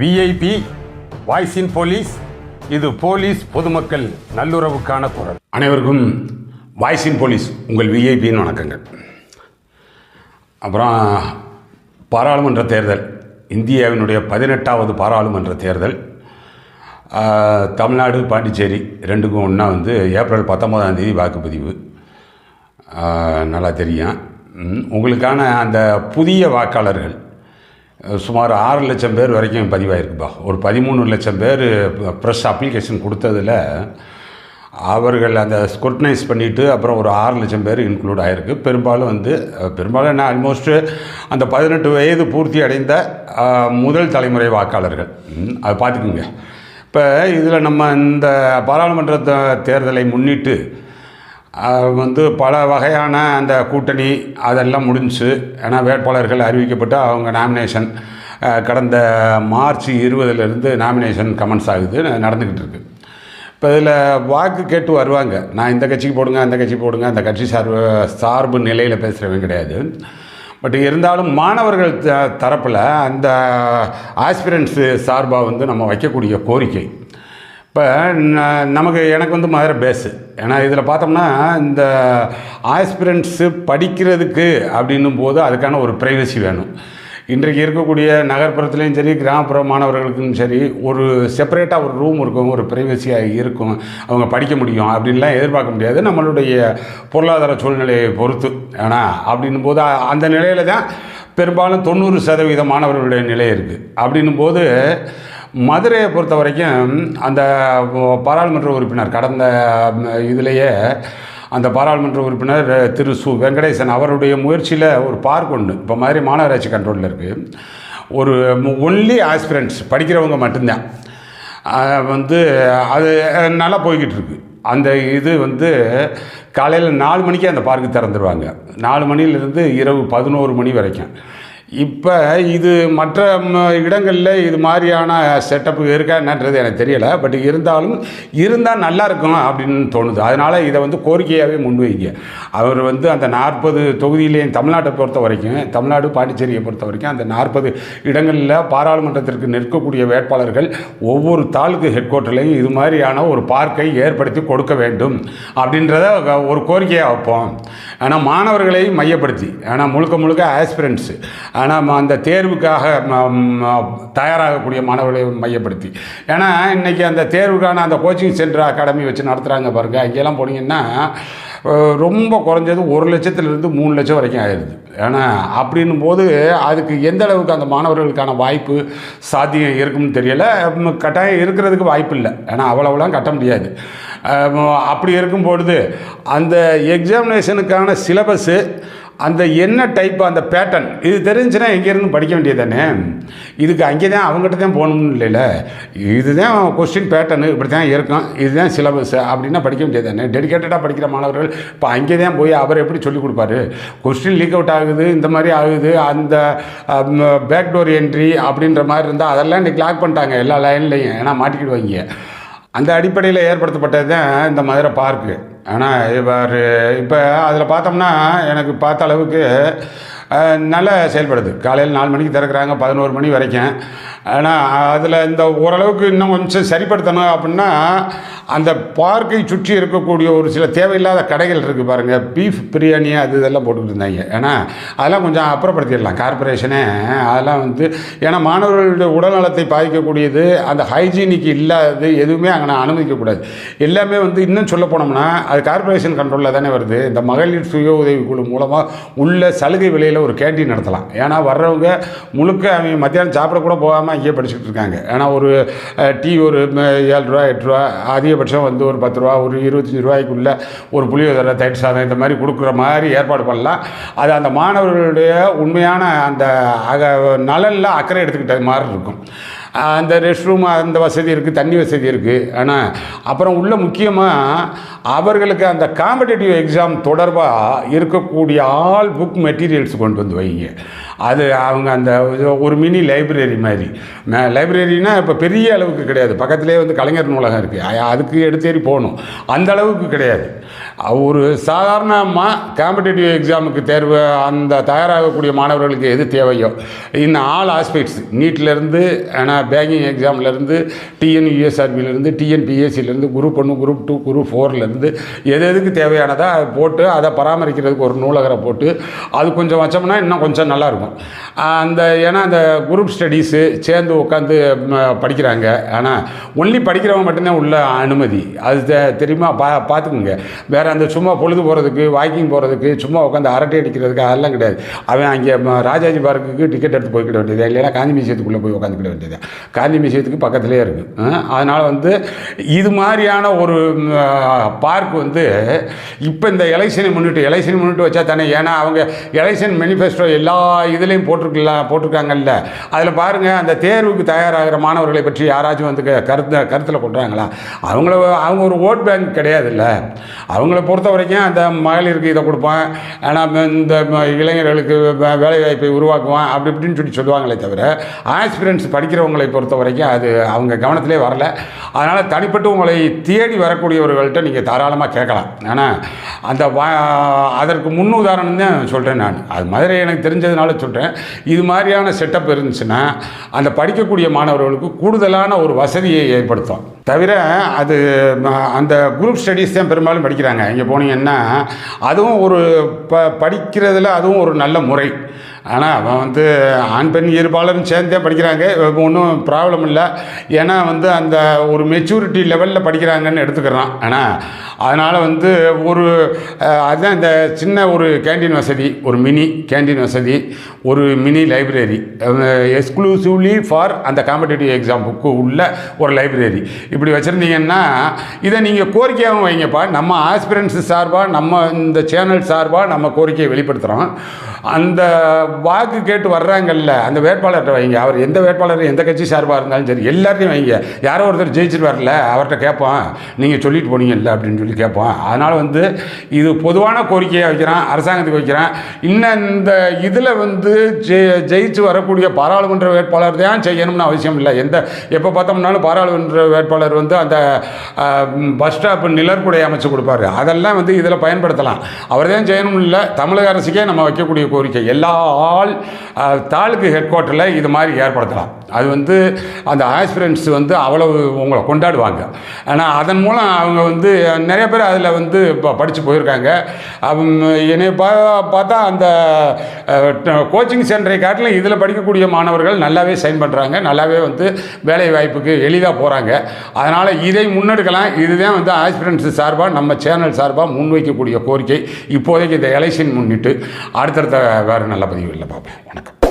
VIP voice in police இது police பொதுமக்கள் நல்லுறவுக்கான குரல். அனைவருக்கும் வாய்ஸ் இன் போலீஸ் உங்கள் விஐபின்னு வணக்கங்கள். அப்புறம் பாராளுமன்ற தேர்தல் இந்தியாவினுடைய பதினெட்டாவது பாராளுமன்ற தேர்தல். தமிழ்நாடு பாண்டிச்சேரி ரெண்டுக்கும் ஒன்றா வந்து ஏப்ரல் பத்தொம்போதாம் தேதி வாக்குப்பதிவு. நல்லா தெரியும். உங்களுக்கான அந்த புதிய வாக்காளர்கள் சுமார் ஆறு லட்சம் பேர் வரைக்கும் பதிவாயிருக்குப்பா. ஒரு பதிமூணு லட்சம் பேர் ப்ரெஸ் அப்ளிகேஷன் கொடுத்ததில் அவர்கள் அந்த ஸ்க்ரூட்டனைஸ் பண்ணிவிட்டு அப்புறம் ஒரு ஆறு லட்சம் பேர் இன்க்ளூட் ஆகிருக்கு பெரும்பாலும் வந்து பெரும்பாலும் என்ன ஆல்மோஸ்ட்டு அந்த பதினெட்டு வயது பூர்த்தி அடைந்த முதல் தலைமுறை வாக்காளர்கள். அதை பார்த்துக்குங்க. இப்போ இதில் நம்ம இந்த பாராளுமன்ற தேர்தலை முன்னிட்டு வந்து பல வகையான அந்த கூட்டணி அதெல்லாம் முடிஞ்சு ஏன்னா வேட்பாளர்கள் அறிவிக்கப்பட்டு அவங்க நாமினேஷன் கடந்த மார்ச் இருபதுலேருந்து நாமினேஷன் கமெண்ட்ஸ் ஆகுது நடந்துக்கிட்டு இருக்கு. இப்போ இதில் வாக்கு கேட்டு வருவாங்க. நான் இந்த கட்சிக்கு போடுங்க அந்த கட்சி போடுங்க அந்த கட்சி சார்பு சார்பு நிலையில் பேசுகிறவங்க கிடையாது. பட் இருந்தாலும் மாணவர்கள் த தரப்பில் அந்த ஆஸ்பிரன்ஸு சார்பாக வந்து நம்ம வைக்கக்கூடிய கோரிக்கை. இப்போ நமக்கு எனக்கு வந்து மதுரை பேஸு ஏன்னா இதில் பார்த்தோம்னா இந்த ஆஸ்பிரண்ட்ஸு படிக்கிறதுக்கு அப்படின்னும் போது அதுக்கான ஒரு ப்ரைவசி வேணும். இன்றைக்கு இருக்கக்கூடிய நகர்ப்புறத்துலேயும் சரி கிராமப்புற மாணவர்களுக்கும் சரி ஒரு செப்பரேட்டாக ஒரு ரூம் இருக்கும் ஒரு ப்ரைவசியாக இருக்கும். அவங்க படிக்க முடியும் அப்படின்லாம் எதிர்பார்க்க முடியாது. நம்மளுடைய பொருளாதார சூழ்நிலையை பொறுத்து. ஏன்னா அப்படின்னும் போது அந்த நிலையில தான் பெரும்பாலும் தொண்ணூறு சதவீத மாணவர்களுடைய நிலை இருக்குது அப்படின்னும் போது மதுரையை பொறுத்த வரைக்கும் அந்த பாராளுமன்ற உறுப்பினர் கடந்த இதுலேயே அந்த பாராளுமன்ற உறுப்பினர் திரு சு வெங்கடேசன் அவருடைய முயற்சியில் ஒரு பார்க் ஒன்று இப்போ மாதிரி மாநகராட்சி கண்ட்ரோலில் இருக்குது ஒரு ஒன்லி ஆஸ்பிரண்ட்ஸ் படிக்கிறவங்க மட்டும்தான். வந்து அது நல்லா போய்கிட்டு இருக்கு. அந்த இது வந்து காலையில் நாலு மணிக்கே அந்த பார்க்கு திறந்துருவாங்க. நாலு மணிலேருந்து இரவு பதினோரு மணி வரைக்கும். இப்போ இது மற்ற இடங்களில் இது மாதிரியான செட்டப் இருக்கா என்னன்றது எனக்கு தெரியலை. பட் இருந்தாலும் இருந்தால் நல்லா இருக்கும் அப்படின்னு தோணுது. அதனால் இதை வந்து கோரிக்கையாகவே முன்வைங்க அவர் வந்து அந்த நாற்பது தொகுதியிலேயும் தமிழ்நாட்டை பொறுத்த வரைக்கும் தமிழ்நாடு பாண்டிச்சேரியை பொறுத்த வரைக்கும் அந்த நாற்பது இடங்களில் பாராளுமன்றத்திற்கு நிற்கக்கூடிய வேட்பாளர்கள் ஒவ்வொரு தாலுக்கு ஹெட் குவார்ட்டர்லையும் இது மாதிரியான ஒரு பார்க்கை ஏற்படுத்தி கொடுக்க வேண்டும் அப்படின்றத ஒரு கோரிக்கையாக வைப்போம். ஆனால் மாணவர்களை மையப்படுத்தி ஆனால் முழுக்க முழுக்க ஆஸ்பிரண்ட்ஸு ஆனால் அந்த தேர்வுக்காக ம- தயாராகக்கூடிய மாணவர்களை மையப்படுத்தி. ஏன்னா இன்றைக்கி அந்த தேர்வுக்கான அந்த கோச்சிங் சென்டர் அகாடமி வச்சு நடத்துகிறாங்க பாருங்கள் அங்கெல்லாம் போனீங்கன்னா ரொம்ப குறைஞ்சது ஒரு லட்சத்துலேருந்து மூணு லட்சம் வரைக்கும் ஆயிடுது ஏன்னா அப்படின்னும் போது அதுக்கு எந்த அளவுக்கு அந்த மாணவர்களுக்கான வாய்ப்பு சாத்தியம் இருக்கும்னு தெரியலை. கட்டாயம் இருக்கிறதுக்கு வாய்ப்பு இல்லை. ஏன்னா அவ்வளவுலாம் கட்ட முடியாது. அப்படி இருக்கும் பொழுது அந்த எக்ஸாமினேஷனுக்கான சிலபஸ்ஸு அந்த என்ன டைப் அந்த பேட்டர்ன் இது தெரிஞ்சுன்னா எங்கேருந்து படிக்க வேண்டியது தானே இதுக்கு அங்கே தான் அவங்ககிட்ட தான் போகணும்னு இல்லைல்ல. இதுதான் கொஸ்டின் பேட்டர்னு இப்படி தான் இருக்கும். இதுதான் சிலபஸ் அப்படின்னா படிக்க வேண்டியது தானே டெடிக்கேட்டடாக படிக்கிற மாணவர்கள் இப்போ அங்கே தான் போய் அவர் எப்படி சொல்லிக் கொடுப்பாரு? கொஸ்டின் லீக் அவுட் ஆகுது இந்த மாதிரி ஆகுது அந்த பேக்டோர் என்ட்ரி அப்படின்ற மாதிரி இருந்தால் அதெல்லாம் இன்றைக்கி லாக் பண்ணிட்டாங்க எல்லா லைன்லையும் ஏன்னா மாட்டிக்கிடுவாங்க. அந்த அடிப்படையில் ஏற்படுத்தப்பட்டது தான் இந்த மதுரை பார்க்கு ஆனால் இப்போ இப்போ அதில் பார்த்தோம்னா எனக்கு பார்த்த அளவுக்கு நல்லா செயல்படுது. காலையில் நாலு மணிக்கு திறக்கிறாங்க பதினோரு மணி வரைக்கும். ஆனால் அதில் இந்த ஓரளவுக்கு இன்னும் கொஞ்சம் சரிப்படுத்தணும் அப்படின்னா அந்த பார்க்கை சுற்றி இருக்கக்கூடிய ஒரு சில தேவையில்லாத கடைகள் இருக்குது பாருங்கள் பீஃப் பிரியாணி அது இதெல்லாம் போட்டுக்கிட்டு இருந்தாங்க. ஏன்னா அதெல்லாம் கொஞ்சம் அப்புறப்படுத்திடலாம். கார்பரேஷனே அதெல்லாம் வந்து ஏன்னா மாணவர்களுடைய உடல்நலத்தை பாதிக்கக்கூடியது அந்த ஹைஜீனிக் இல்லாதது எதுவுமே அங்கே நான் அனுமதிக்கக்கூடாது எல்லாமே வந்து இன்னும் சொல்ல போனோம்னா அது கார்பரேஷன் கண்ட்ரோலில் தானே வருது. இந்த மகளிர் சுய உதவி குழு மூலமாக உள்ள சலுகை விலையில் ஒரு கேண்டீன் நடத்தலாம். ஏன்னா வர்றவங்க முழுக்க அவங்க மத்தியானம் சாப்பிட கூட போகாமல் அங்கேயே படிச்சுட்டு இருக்காங்க. ஏன்னா ஒரு டீ ஒரு ஏழு ரூபா எட்டு ரூபா அதிகபட்சம் வந்து ஒரு பத்து ரூபா ஒரு இருபத்தஞ்சி ரூபாய்க்குள்ள ஒரு புளியோதரை தயிர் சாதம் இந்த மாதிரி கொடுக்குற மாதிரி ஏற்பாடு பண்ணலாம். அது அந்த மாணவர்களுடைய உண்மையான அந்த அக நலனில் அக்கறை எடுத்துக்கிட்ட மாதிரி இருக்கும். அந்த ரெஸ்ட் ரூம் அந்த வசதி இருக்குது தண்ணி வசதி இருக்குது ஆனால் அப்புறம் உள்ள முக்கியமாக அவர்களுக்கு அந்த காம்படிட்டிவ் எக்ஸாம் தொடர்பாக இருக்கக்கூடிய ஆல் புக் மெட்டீரியல்ஸ் கொண்டு வந்து வைங்க. அது அவங்க அந்த ஒரு மினி லைப்ரரி மாதிரி. லைப்ரரினா இப்போ பெரிய அளவுக்கு கிடையாது. பக்கத்துலேயே வந்து கலைஞர் நூலகம் இருக்குது அதுக்கு எடுத்தேறி போகணும். அந்த அளவுக்கு கிடையாது. ஒரு சாதாரணமாக காம்படிட்டிவ் எக்ஸாமுக்கு தேர்வு அந்த தயாராகக்கூடிய மாணவர்களுக்கு எது தேவையோ இந்த ஆல் ஆஸ்பெக்ட்ஸ் நீட்லேருந்து ஆனால் பேங்கிங் எக்ஸாம்லேருந்து டிஎன்யூஎஸ்ஆர்பிலேருந்து டிஎன்பிஎஸ்சிலேருந்து குரூப் ஒன்று குரூப் டூ குரூப் ஃபோர்லேருந்து எது எதுக்கு தேவையானதோ அதை போட்டு அதை பராமரிக்கிறதுக்கு ஒரு நூலகரை போட்டு அது கொஞ்சம் வச்சோம்னா இன்னும் கொஞ்சம் நல்லாயிருக்கும் அந்த ஏன்னா அந்த குரூப் ஸ்டடீஸு சேர்ந்து உட்காந்து படிக்கிறாங்க. ஆனால் ஒன்லி படிக்கிறவங்க மட்டும்தான் உள்ள அனுமதி. அது தெ- தெரியுமா? பா பார்த்துக்குங்க வேறு அந்த சும்மா பொழுது போகிறதுக்கு வாக்கிங் போகிறதுக்கு சும்மா உட்காந்து அரட்டை அடிக்கிறதுக்கு அதெல்லாம் கிடையாது. அவன் அங்கே ராஜாஜி பார்க்குக்கு டிக்கெட் எடுத்து போய்க்கிட வேண்டியது? இல்லைன்னா காந்தி மியூசியத்துக்குள்ளே போய் உட்காந்துக்கிட வேண்டியது? காந்தி மியூசியத்துக்கு பக்கத்துலேயே இருக்குது அதனால் வந்து இது மாதிரியான ஒரு பார்க் வந்து இப்போ இந்த எலெக்ஷனை முன்னிட்டு எலெக்ஷன் முன்னிட்டு வச்சா தானே? ஏன்னா அவங்க எலெக்ஷன் மேனிஃபெஸ்டோ எல்லா இதுலேயும் போட்டிருக்கலாம் போட்டிருக்காங்கல்ல. அதில் பாருங்கள் அந்த தேர்வுக்கு தயாராகிற மாணவர்களை பற்றி யாராச்சும் வந்து கருத்து கருத்தை கருத்தில் கொண்டுறாங்களா அவங்கள அவங்க ஒரு ஓட் பேங்க் கிடையாதுல்ல. அவங்கள பொறுத்த வரைக்கும் அந்த மகளிருக்கு இதை கொடுப்பேன். ஆனால் இந்த இளைஞர்களுக்கு வே- வேலைவாய்ப்பை உருவாக்குவான் அப்படி இப்படின்னு சொல்லி சொல்லுவாங்களே தவிர ஆஸ்பிரன்ஸ் படிக்கிறவங்களை பொறுத்த வரைக்கும் அது அவங்க கவனத்திலே வரல. அதனால் தனிப்பட்டு உங்களை தேடி வரக்கூடியவர்கள்ட்ட நீங்கள் தாராளமாக கேட்கலாம். ஆனால் அந்த வா அதற்கு முன் உதாரணம் தான் சொல்கிறேன் நான். அது மதுரை எனக்கு தெரிஞ்சதுனால சொல்கிறேன் இது மாதிரியான செட்டப் இருந்துச்சுன்னா அந்த படிக்கக்கூடிய மாணவர்களுக்கு கூடுதலான ஒரு வசதியை ஏற்படுத்தும். தவிர அது அந்த குரூப் ஸ்டடீஸ் தான் பெரும்பாலும் படிக்கிறாங்க. இங்கே போனீங்கன்னா அதுவும் ஒரு ப படிக்கிறதுல அதுவும் ஒரு நல்ல முறை. ஆனால் அவன் வந்து ஆண் பெண் இருபாலரும் சேர்ந்தே படிக்கிறாங்க. ஒன்றும் ப்ராப்ளம் இல்லை. ஏன்னா வந்து அந்த ஒரு மெச்சூரிட்டி லெவலில் படிக்கிறாங்கன்னு எடுத்துக்கிறான். ஆனால் அதனால் வந்து ஒரு அதுதான் இந்த சின்ன ஒரு கேண்டீன் வசதி ஒரு மினி கேண்டீன் வசதி ஒரு மினி லைப்ரரி எக்ஸ்க்ளூசிவ்லி ஃபார் அந்த காம்படிட்டிவ் எக்ஸாம் புக்கு உள்ள ஒரு லைப்ரரி இப்படி வச்சுருந்தீங்கன்னா இதை நீங்கள் கோரிக்கையாகவும் வைங்கப்பா. நம்ம ஆஸ்பிரன்ஸ் சார்பாக நம்ம இந்த சேனல் சார்பாக நம்ம கோரிக்கையை வெளிப்படுத்துகிறோம் அந்த வாக்கு கேட்டு வர்றாங்கல்ல அந்த வேட்பாளர்கிட்ட வைங்க. அவர் எந்த வேட்பாளர் எந்த கட்சி சார்பாக இருந்தாலும் சரி எல்லாத்தையும் வைங்க. யாரோ ஒருத்தர் ஜெயிச்சுட்டு வரல அவர்கிட்ட கேட்போம். நீங்கள் சொல்லிட்டு போனீங்கல்ல அப்படின்னு சொல்லி கேட்போம். அதனால் வந்து இது பொதுவான கோரிக்கையாக வைக்கிறான் அரசாங்கத்துக்கு வைக்கிறான். இன்னும் இந்த இதில் வந்து ஜெ- ஜெயிச்சு வரக்கூடிய பாராளுமன்ற வேட்பாளர் தான் செய்யணும்னு அவசியம் இல்லை. எந்த எப்போ பார்த்தோம்னாலும் பாராளுமன்ற வேட்பாளர் வந்து அந்த பஸ் ஸ்டாப் நிழற்குடை அமைச்சு கொடுப்பாரு. அதெல்லாம் வந்து இதில் பயன்படுத்தலாம். அவர் தான் செய்யணும் இல்லை. தமிழக அரசுக்கே நம்ம வைக்கக்கூடிய கோரிக்கை. எல்லா ஆள் தாலுக்கு ஹெட் குவார்ட்டரில் இது மாதிரி ஏற்படுத்தலாம். அது வந்து அந்த ஆஸ்பிரண்ட்ஸ் வந்து அவ்வளவு உங்களை கொண்டாடுவாங்க. ஆனால் அதன் மூலம் அவங்க வந்து நிறைய பேர் அதில் வந்து இப்போ படித்து போயிருக்காங்க. அவங்க என்னை பா பார்த்தா அந்த கோச்சிங் சென்டரை காட்டிலும் இதில் படிக்கக்கூடிய மாணவர்கள் நல்லாவே சைன் பண்ணுறாங்க நல்லாவே வந்து வேலை வாய்ப்புக்கு எளிதாக போகிறாங்க அதனால் இதை முன்னெடுக்கலாம். இதுதான் வந்து ஆஸ்பிரண்ட்ஸ் சார்பாக நம்ம சேனல் சார்பாக முன்வைக்கக்கூடிய கோரிக்கை. இப்போதைக்கு இந்த எலெக்ஷன் முன்னிட்டு அடுத்தடுத்த வேறு நல்ல பதிவுகளில் பார்ப்போம் வணக்கம்